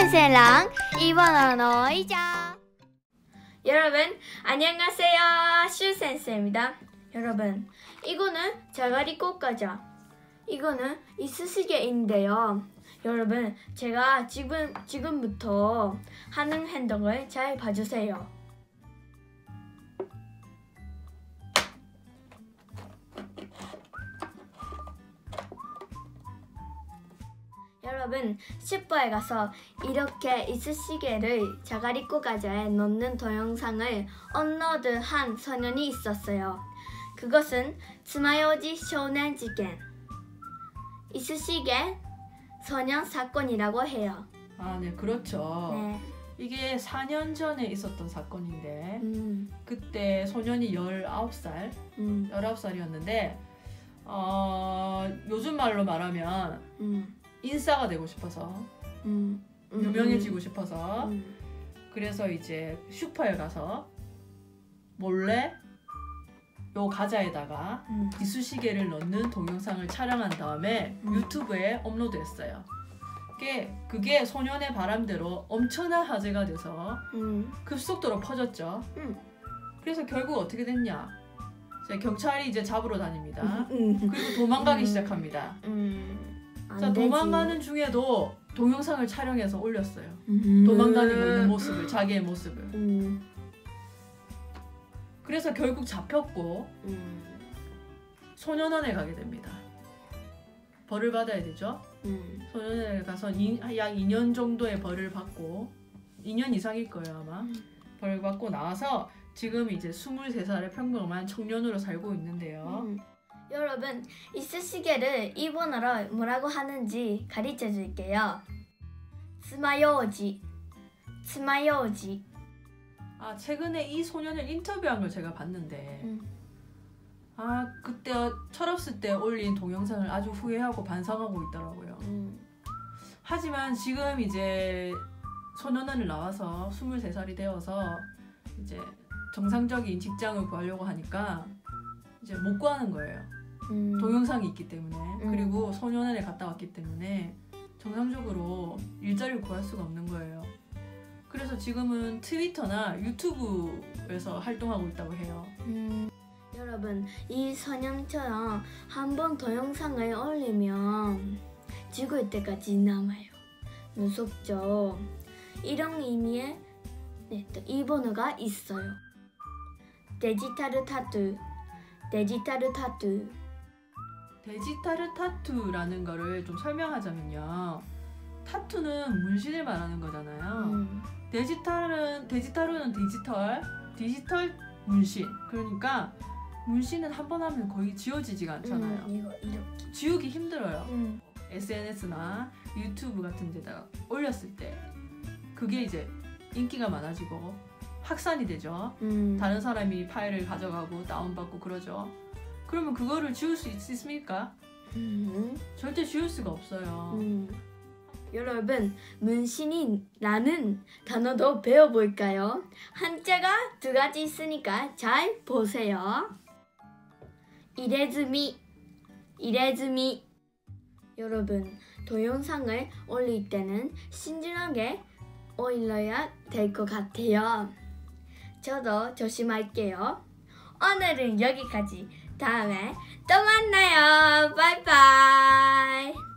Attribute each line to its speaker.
Speaker 1: 슈센세랑 일본어로 이자. 여러분 안녕하세요. 슈센세입니다. 여러분 이거는 자가리 꽃가자. 이거는 이쑤시개인데요. 여러분 제가 지금 지금부터 하는 행동을 잘 봐주세요 여러분 슈퍼에 가서 이렇게 이쑤시개를 자가리 꼬가자에 넣는 동영상을 업로드한 소년이 있었어요. 그것은 스마요지 쇼넨 지겐 이쑤시개 소년 사건이라고 해요.
Speaker 2: 아, 네, 그렇죠.
Speaker 1: 네.
Speaker 2: 이게 4년 전에 있었던 사건인데
Speaker 1: 음,
Speaker 2: 그때 소년이 19살,
Speaker 1: 음,
Speaker 2: 19살이었는데 어, 요즘 말로 말하면
Speaker 1: 음,
Speaker 2: 인싸가 되고 싶어서
Speaker 1: 음, 음,
Speaker 2: 유명해지고 싶어서
Speaker 1: 음,
Speaker 2: 그래서 이제 슈퍼에 가서 몰래 요 과자에다가
Speaker 1: 음,
Speaker 2: 이쑤시개를 넣는 동영상을 촬영한 다음에
Speaker 1: 음.
Speaker 2: 유튜브에 업로드했어요. 그게, 그게 소년의 바람대로 엄청난 화제가 돼서
Speaker 1: 음,
Speaker 2: 급속도로 퍼졌죠.
Speaker 1: 음.
Speaker 2: 그래서 결국 어떻게 됐냐? 경찰이 이제 잡으러 다닙니다.
Speaker 1: 음,
Speaker 2: 그리고 도망가기
Speaker 1: 음.
Speaker 2: 시작합니다.
Speaker 1: 음, 안
Speaker 2: 자. 도망가는 중에도 동영상을 촬영해서 올렸어요.
Speaker 1: 음.
Speaker 2: 도망다니고 있는 모습을, 자기의 모습을.
Speaker 1: 음,
Speaker 2: 그래서 결국 잡혔고
Speaker 1: 음,
Speaker 2: 소년원에 가게 됩니다. 벌을 받아야 되죠.
Speaker 1: 음,
Speaker 2: 소년원에 가서 이- 약 2년 정도의 벌을 받고 2년 이상일 거예요 아마
Speaker 1: 음.
Speaker 2: 벌 받고 나와서 지금 이제 23살의 평범한 청년으로 살고 있는데요.
Speaker 1: 음. 여러분 이쑤시개를 일본어로 뭐라고 하는지 가르쳐 줄게요. 스마요지, 스마요지.
Speaker 2: 아 최근에 이 소년을 인터뷰한 걸 제가 봤는데
Speaker 1: 음.
Speaker 2: 아 그때 철없을 때 올린 동영상을 아주 후회하고 반성하고 있더라고요.
Speaker 1: 음.
Speaker 2: 하지만 지금 이제 소년원을 나와서 23살이 되어서 이제 정상적인 직장을 구하려고 하니까 이제 못 구하는 거예요.
Speaker 1: 음.
Speaker 2: 동영상이 있기 때문에
Speaker 1: 음.
Speaker 2: 그리고 소년원에 갔다 왔기 때문에 정상적으로 일자리를 구할 수가 없는 거예요. 그래서 지금은 트위터나 유튜브에서 활동하고 있다고 해요.
Speaker 1: 음. 여러분 이 소년처럼 한 번 동영상을 올리면 죽을 때까지 남아요. 무섭죠. 이런 의미의 네, 또 일본어가 있어요. 데지털 타투, 데지털 타투.
Speaker 2: 데지털 타투라는 거를 좀 설명하자면요. 타투는 문신을 말하는 거잖아요.
Speaker 1: 음.
Speaker 2: 데지털은 데지털은 디지털, 디지털 문신. 그러니까 문신은 한 번 하면 거의 지워지지가 않잖아요.
Speaker 1: 음, 이거 이렇게.
Speaker 2: 지우기 힘들어요.
Speaker 1: 음.
Speaker 2: SNS나 유튜브 같은 데다가 올렸을 때 그게 이제 인기가 많아지고 확산이 되죠.
Speaker 1: 음.
Speaker 2: 다른 사람이 파일을 가져가고 다운받고 그러죠. 그러면 그거를 지울 수 있, 있습니까?
Speaker 1: 음.
Speaker 2: 절대 지울 수가 없어요.
Speaker 1: 음. 여러분 문신이라는 단어도 배워볼까요? 한자가 두 가지 있으니까 잘 보세요. 이레즈미, 이레즈미. 여러분 동영상을 올릴 때는 신중하게 올려야 될 것 같아요. 저도 조심할게요. 오늘은 여기까지. 다음에 또 만나요. 바이바이.